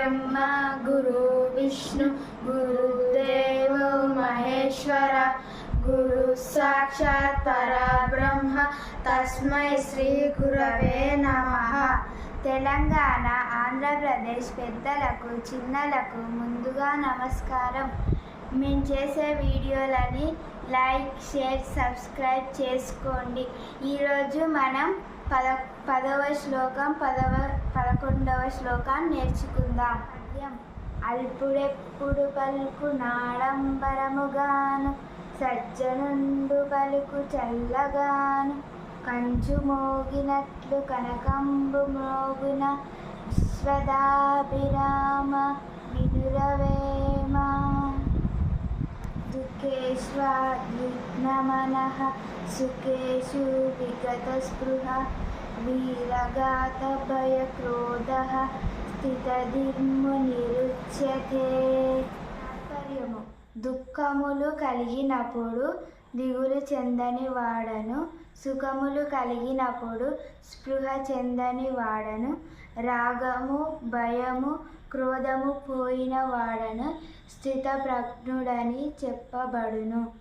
బ్రహ్మ గురు విష్ణు గురుదేవో మహేశ్వర గురు సాక్షాత్ పరబ్రహ్మ తస్మై శ్రీ గురవే నమః తెలంగాణ ఆంధ్రప్రదేశ్ పెద్దలకు చిన్నలకు ముందుగా నమస్కారం. మేము చేసే వీడియోలని లైక్ షేర్ సబ్స్క్రైబ్ చేసుకోండి. ఈరోజు మనం పద పదవ శ్లోకం పదవ పదకొండవ శ్లోకాన్ని నేర్చుకుందాం. పద్యం అల్పుడెప్పుడు పలుకు నాడంబరముగాను సజ్జనుండు పలుకు చల్లగాను కంచు మోగినట్లు కనకంబు మోగున విశ్వదాభిరామ వినురవేమ దుఃఖేష్వాద్విగ్నమనః సుఖేషు విగతస్పృహ వీరగాతభయక్రోధ స్థితదిర్మునిరుచ్యతే తాత్పర్యము దుఃఖములు కలిగినప్పుడు దిగులు చెందని వాడను సుఖములు కలిగినప్పుడు స్పృహ చెందని వాడను రాగము భయము క్రోధము పోయిన వాడను స్థితప్రజ్ఞుడని చెప్పబడును.